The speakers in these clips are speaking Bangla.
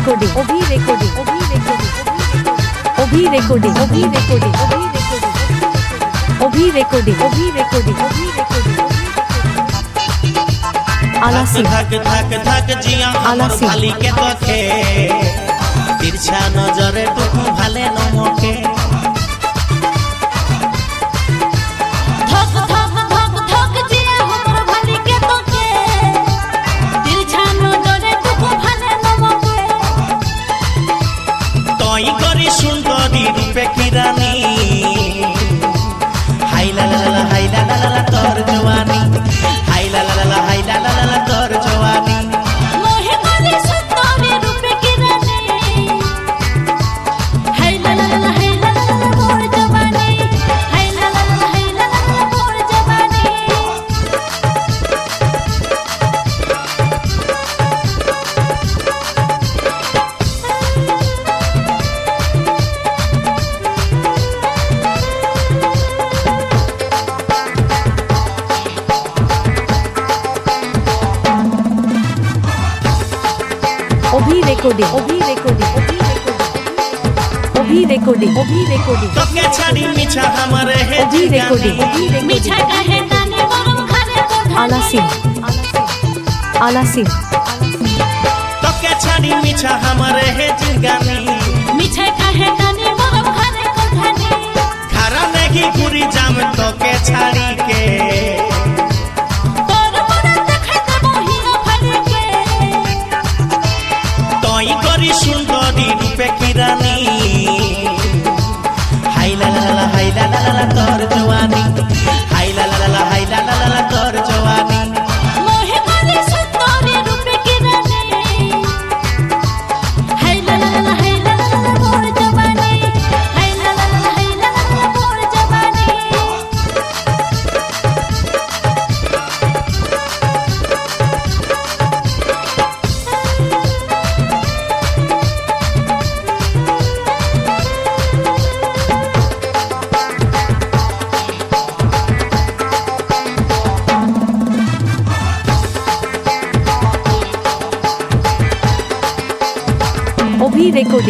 রেকর্ডিং অভি রেকর্ডিং অভি রেকর্ডিং অভি রেকর্ডিং অভি রেকর্ডিং অভি রেকর্ডিং অভি রেকর্ডিং অভি রেকর্ডিং আলাসি থাক থাক থাক জিয়া আমার। ভালিকে দেখে তিরছা নজরে টুকু ভালে নমকে রেকর্ডিং অভি রেকর্ডিং অভি রেকর্ডিং অভি রেকর্ডিং। তোকে ছাড়ি মিছা আমারে হে অভি রেকর্ডিং জিগানি অভি রেকর্ডিং। তোকে ছাড়ি মিছা আমারে হে জিগানি মিঠা কাহে কানে গরম খানে কোঠানি খারা নেহি ঘুরি যাম তোকে ছাড়ি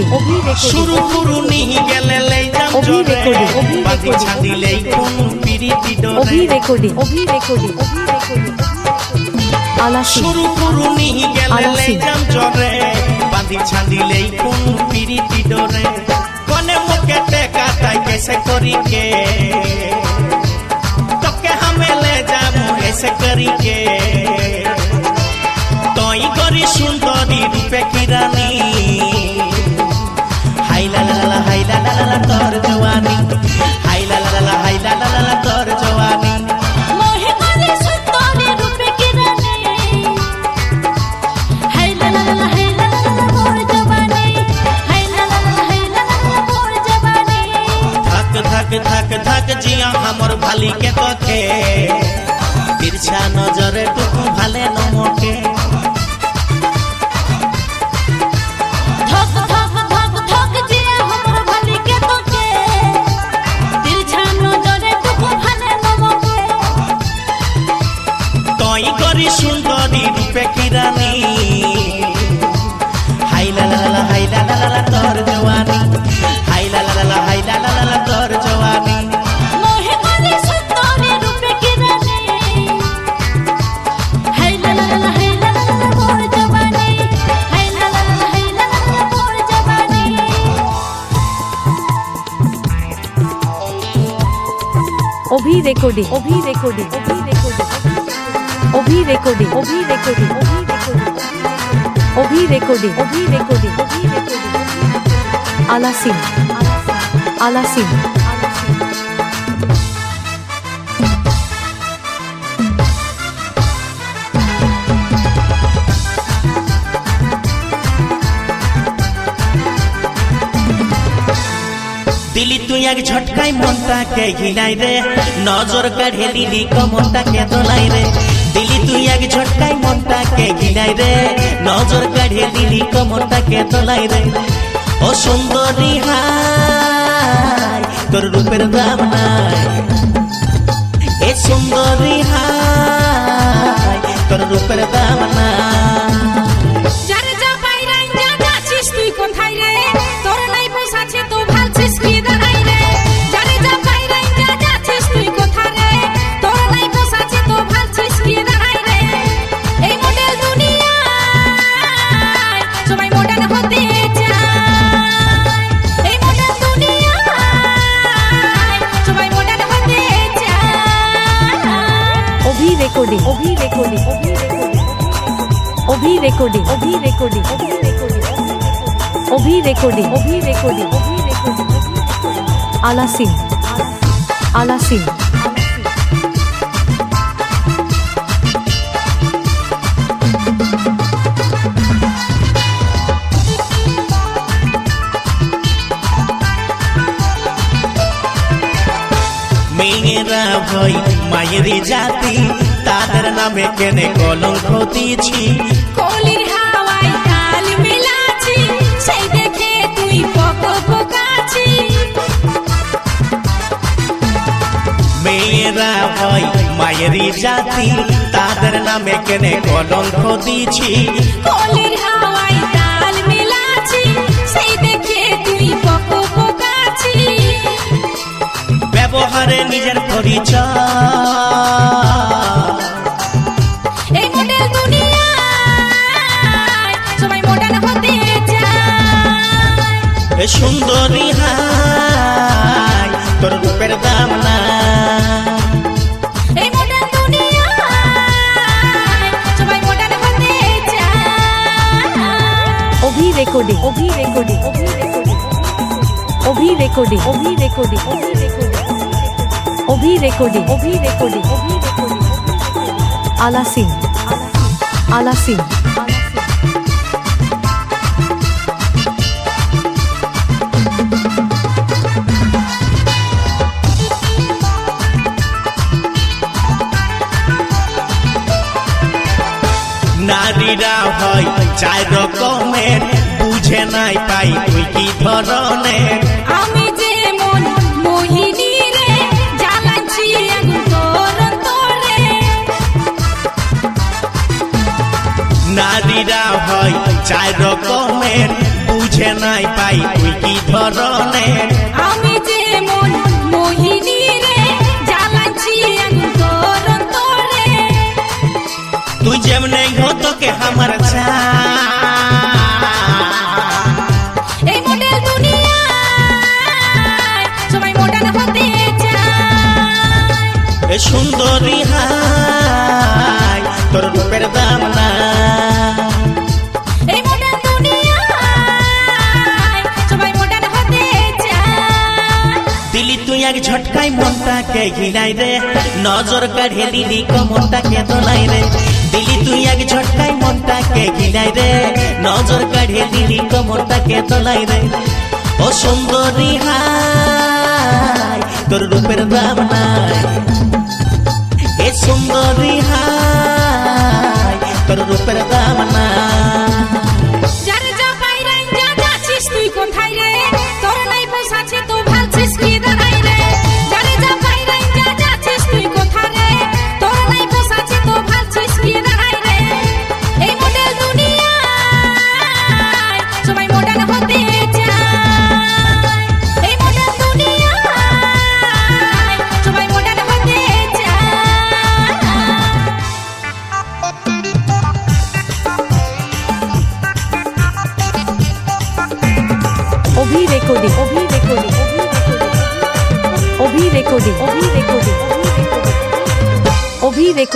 রেকর্ডিং শুরু নিহি গেলে অভি রেকর্ডিং, বাজি ছাদিলেই কোন পিরিতি অভি ডরে। রেকর্ডিং অভি রেকর্ডিং অভি রেকর্ডিং আলাসিন শুরু গেলে আলাসি। জরে। বাঁধি ছাদিলেই কোন পিরিতি ডরে। কনে মুখে টেকা তাই কেসে করি কে? তোকে হামে লে যাম এসে করি কে? তই করি সুন্দরী রূপে কিরানি। মালিকে তোকে বিরছা নজরে টুকু অভি রেকর্ডিং অভি রেকর্ডিং অভি রেকর্ডিং অভি রেকর্ডিং অভি রেকর্ডিং অভি রেকর্ডিং অভি রেকর্ডিং অভি রেকর্ডিং আলাসিন আলাসিন এক ঝটকাই মনটাকে ঘিনাই রে? নজর কাঢ়ে দিলি কমনটাকে দোলাই রে? দিলি তুই এক ঝটকাই মনটাকে ঘিনাই রে? নজর কাঢ়ে দিলি কমনটাকে দোলাই রে? ও সুন্দরী হাই তোর রূপের দাম নাই এ সুন্দরী হাই তোর রূপের দাম নাই রেকর্ডিং অভি রেকর্ডিং অভি রেকর্ডিং মেয়েরা ভয় মায়েরই জাতি তাদের নামে কেনে কলঙ্ক দিয়েছি কলির হাওয়ায় তাল মিলাছি সেই দেখে তুই পক পকাছি। মেয়েরা ভয় মায়েরই জাতি তাদের নামে কেনে কলঙ্ক দিয়েছি কলির হাওয়ায় তাল মিলাছি সেই দেখে তুই পক পকাছি। ব্যবহারে নিজের পরিচয়। এ সুন্দরী হাই তোর রূপের দাম না অভি রেকর্ডিং অভি রেকর্ডিং অভি রেকর্ডিং অভি রেকর্ডিং অভি রেকর্ডিং অভি রেকর্ডিং অভি রেকর্ডিং অভি রেকর্ডিং আলা সিং চার রকমের বুঝে নাই পাই তুই কি ধরনের? আমি যেমন মোহিনী রে জ্বালাচ্ছি নারীরা হয় চার রকমের বুঝে নাই পাই তুই কি ধরনের? আমি যেমন মোহিনী সুন্দরী হাই তোর রূপের দাম না দিলি তুই এক ঝটকাই মনটাকে ঘিলাই রে নজর কাঢ়ে দিলি কমনটাকে দোলাই রে। দিলি তুই এক ঝটকাই মনটাকে ঘিলাই রে নজর কাঢ়ে দিলি কমনটাকে দোলাই রে। ও সুন্দরী হাই তোর রূপের দাম নাই। সুন্দরী হাই তোর রূপের দাম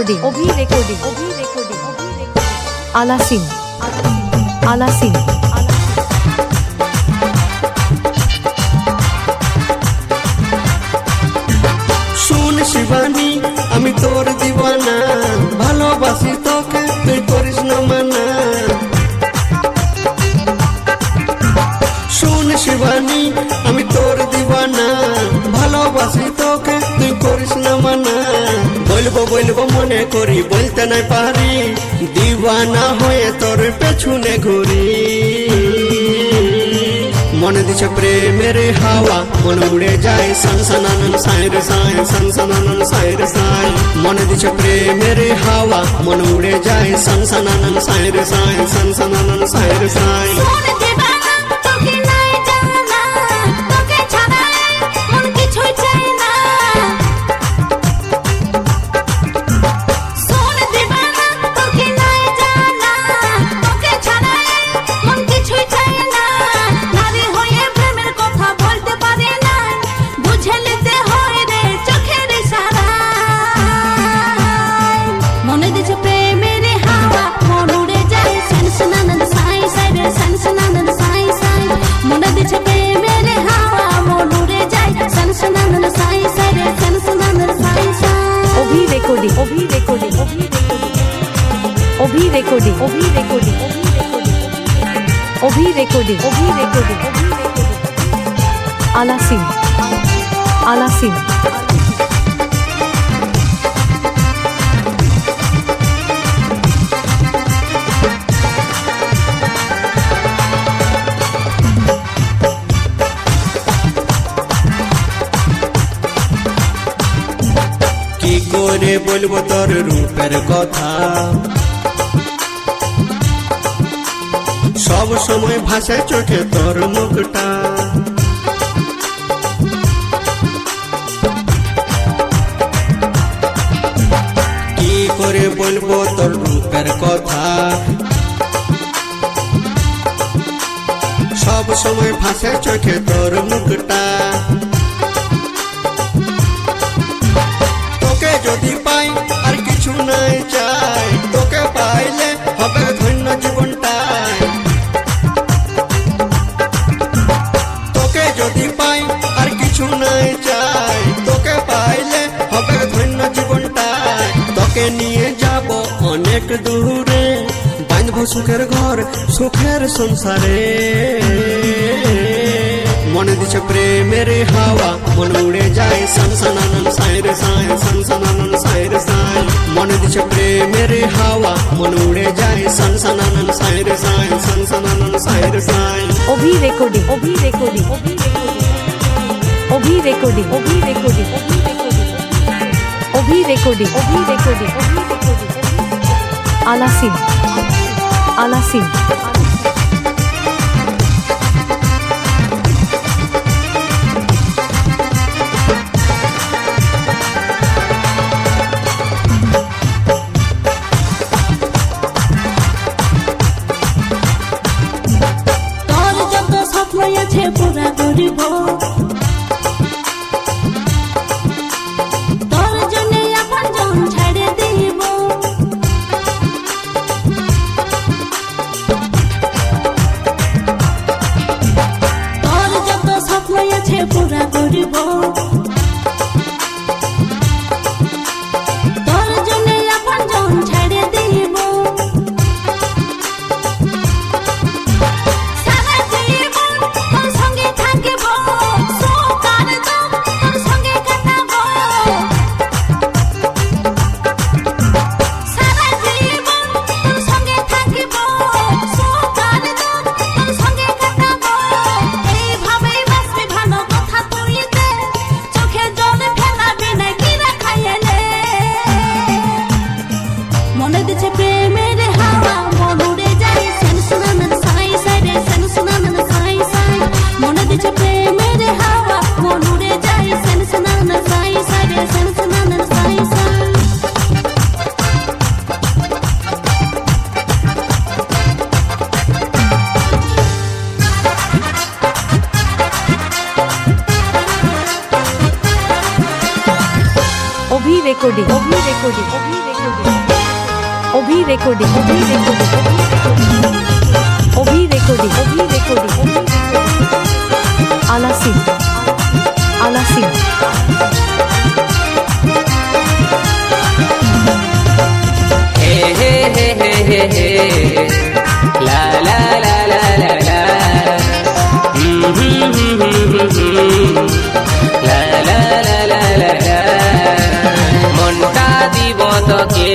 রেকর্ডিং অভি রেকর্ডিং অভি রেকর্ডিং আলা সিং আলা সিং শুন শিবানী আমি তোর বলব মনে করি, বলতে নাই পারি। দিবানা হয়ে তোর পেছনে ঘুরি। মনে দিছে প্রেমের হাওয়া, মন উড়ে যায় সনসনানন সাইর সাই, সনসনানন সাইর সাই। মনে দিছে প্রেমের হাওয়া, মন উড়ে যায় সনসনানন সাইর সাই, সনসনানন সাইর সাই। অভি রেকর্ডিং অভি অভি রেকর্ডিং অভি রেকর্ডিং অভি রেকর্ডিং করে বলব তোর রূপের কথা। সব সময় ভাসে চোখে তোর মুখটা। কি করে বলব তোর রূপের কথা? সব সময় ভাসে চোখে তোর মুখটা। অনেক দূরে বাঁধবো সুখের ঘর সুখের সংসারে মনে দিছে প্রেমের হাওয়া মন উড়ে যায় সনসনানন সাইর সাই সনসনানন সাইর সাই মনে দিছে প্রেমের হাওয়া মন উড়ে যায় সনসনানন সাইর সাই সনসনানন সাইর সাই অভি রেকর্ডিং অভি রেকর্ডিং অভি রেকর্ডিং অভি রেকর্ডিং অভি রেকর্ডিং অভি রেকর্ডিং আলা সিং Alasin. Alasin. Alasin. রেকর্ডিং অভি রেকর্ডিং অভি রেকর্ডিং অভি রেকর্ডিং আলাসিন আলাসিন হে হে লা লা লা লা লা লা হুম হুম হুম হুম লা লা লা লা লা মনটা দিব তোকে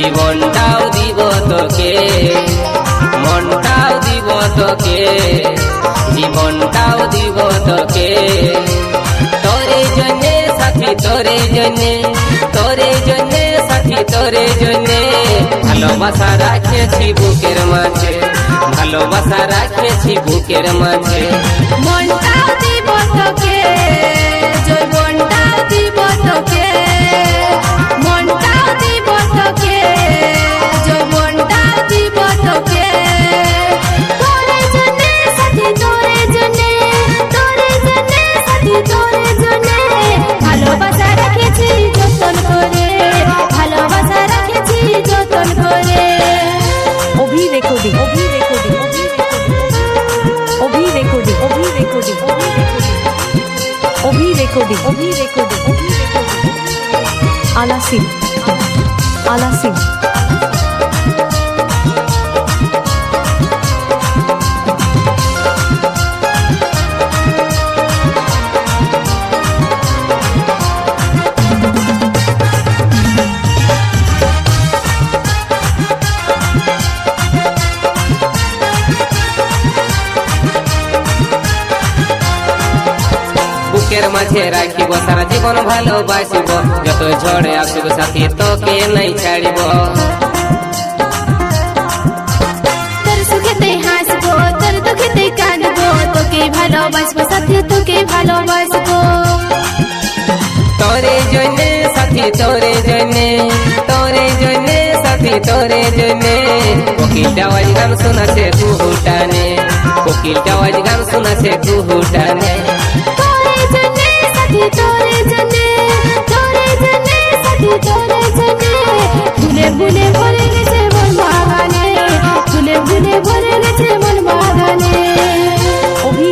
জীবনটাও দিব তোকে। মনটাও দিব তোকে। জীবনটাও দিব তোকে। তোরে জন্যে সাথী, তোরে জন্যে। তোরে জন্যে সাথী, তোরে জন্যে। ভালোবাসা রাখেছি বুকের মাঝে। ভালোবাসা রাখেছি বুকের মাঝে। মনটাও দিব তোকে। আলা সিং মাঝে রাখিব সারা জীবন ভালোবাসিব যত ঝড়ে আসিব সাথী তোকে নাই ছাড়িব তোর সুখেতে হাসবো তোর দুঃখেতে কাঁদবো তোকে ভালোবাসবো সাথে তোকে ভালোবাসবো তোরে জন্যে সাথী তোরে জন্যে তোরে জন্যে সাথী তোরে জন্যে কোকিলটা আওয়াজ গান শোনাছে কুহুটানে কোকিলটা আওয়াজ গান শোনাছে কুহুটানে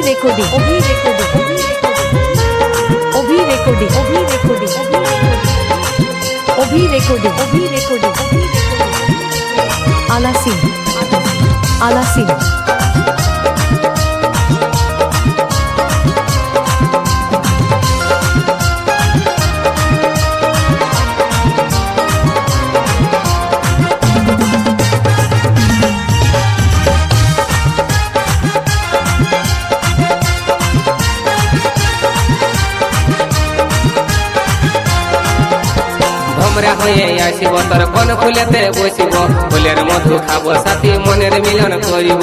রেকর্ডিং অভি রেকর্ডিং অভি রেকর্ডিং অভি রেকর্ডিং অভি রেকর্ডিং অভি রেকর্ডিং আলাসিন আলাসিন। হয়ে আসিব তোর কোন ফুলেতে বসিব? ফুলের মধু খাব সাথী মনের মিলন করিব।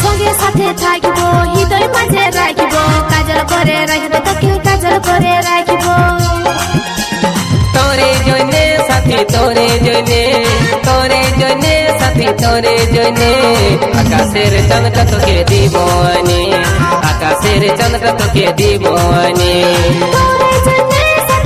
সঙ্গে সাথে থাকিব হৃদয় মাঝে রাখিব কাজল করে রাখিব তোকে কাজল করে রাখিব। তোরে জন্যে সাথী তোরে জন্যে তোরে জন্যে সাথী তোরে জন্যে। আকাশের চাঁদটা তোকে দিবনে আকাশের চাঁদটা তোকে দিবনে তোরে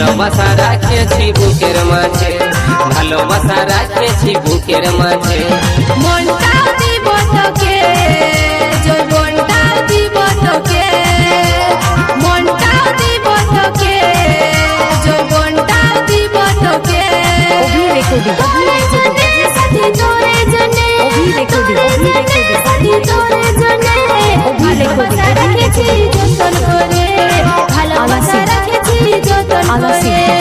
ভালোবাসা রাখেছি বুকের মাঝে ভালোবাসা রাখেছি বুকের মাঝে। মনটা দিব a las 5.